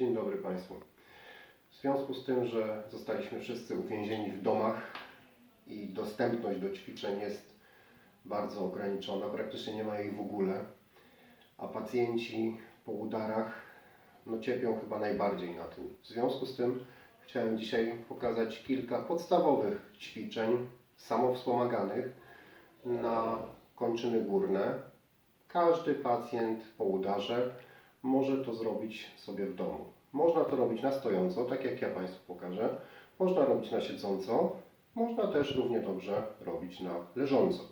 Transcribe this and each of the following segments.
Dzień dobry Państwu. W związku z tym, że zostaliśmy wszyscy uwięzieni w domach i dostępność do ćwiczeń jest bardzo ograniczona, praktycznie nie ma jej w ogóle, a pacjenci po udarach no, cierpią chyba najbardziej na tym. W związku z tym chciałem dzisiaj pokazać kilka podstawowych ćwiczeń samowspomaganych na kończyny górne. Każdy pacjent po udarze może to zrobić sobie w domu. Można to robić na stojąco, tak jak ja Państwu pokażę. Można robić na siedząco. Można też równie dobrze robić na leżąco.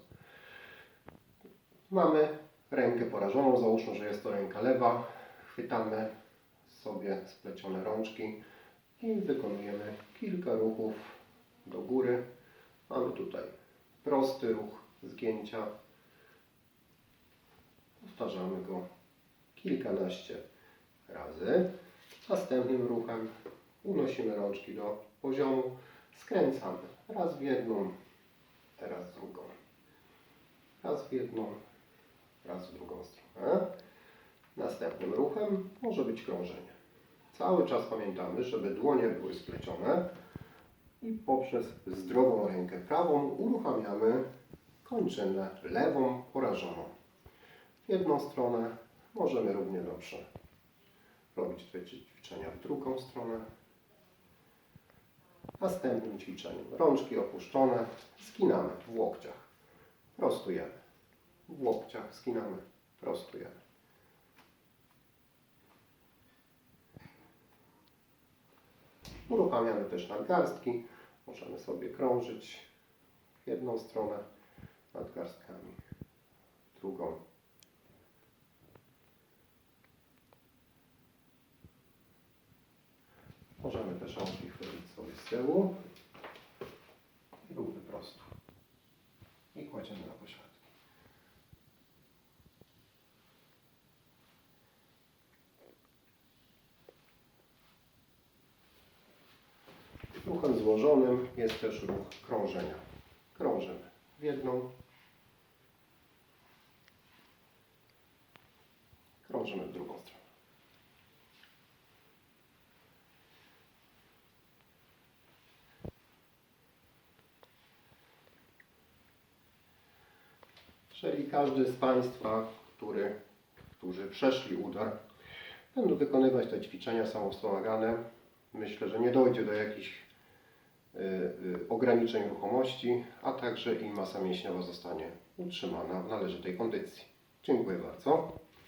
Mamy rękę porażoną. Załóżmy, że jest to ręka lewa. Chwytamy sobie splecione rączki i wykonujemy kilka ruchów do góry. Mamy tutaj prosty ruch zgięcia. Powtarzamy go kilkanaście razy. Następnym ruchem unosimy rączki do poziomu, skręcamy raz w jedną, raz w drugą. Raz w jedną, raz w drugą stronę. Następnym ruchem może być krążenie. Cały czas pamiętamy, żeby dłonie były splecione i poprzez zdrową rękę prawą uruchamiamy kończynę lewą porażoną. W jedną stronę możemy równie dobrze robić te ćwiczenia w drugą stronę. Następnym ćwiczeniem rączki opuszczone, skinamy w łokciach, prostujemy. W łokciach skinamy, prostujemy. Uruchamiamy też nadgarstki. Możemy sobie krążyć w jedną stronę nadgarstkami, drugą. Możemy też rączki chwycić sobie z tyłu i ruchy prosto. I kładziemy na pośladki. Ruchem złożonym jest też ruch krążenia. Krążymy w jedną, krążymy w drugą stronę. Jeżeli każdy z Państwa, który, którzy przeszli udar, będą wykonywać te ćwiczenia samowspomagane, myślę, że nie dojdzie do jakichś y, y, ograniczeń ruchomości, a także i masa mięśniowa zostanie utrzymana w należytej kondycji. Dziękuję bardzo.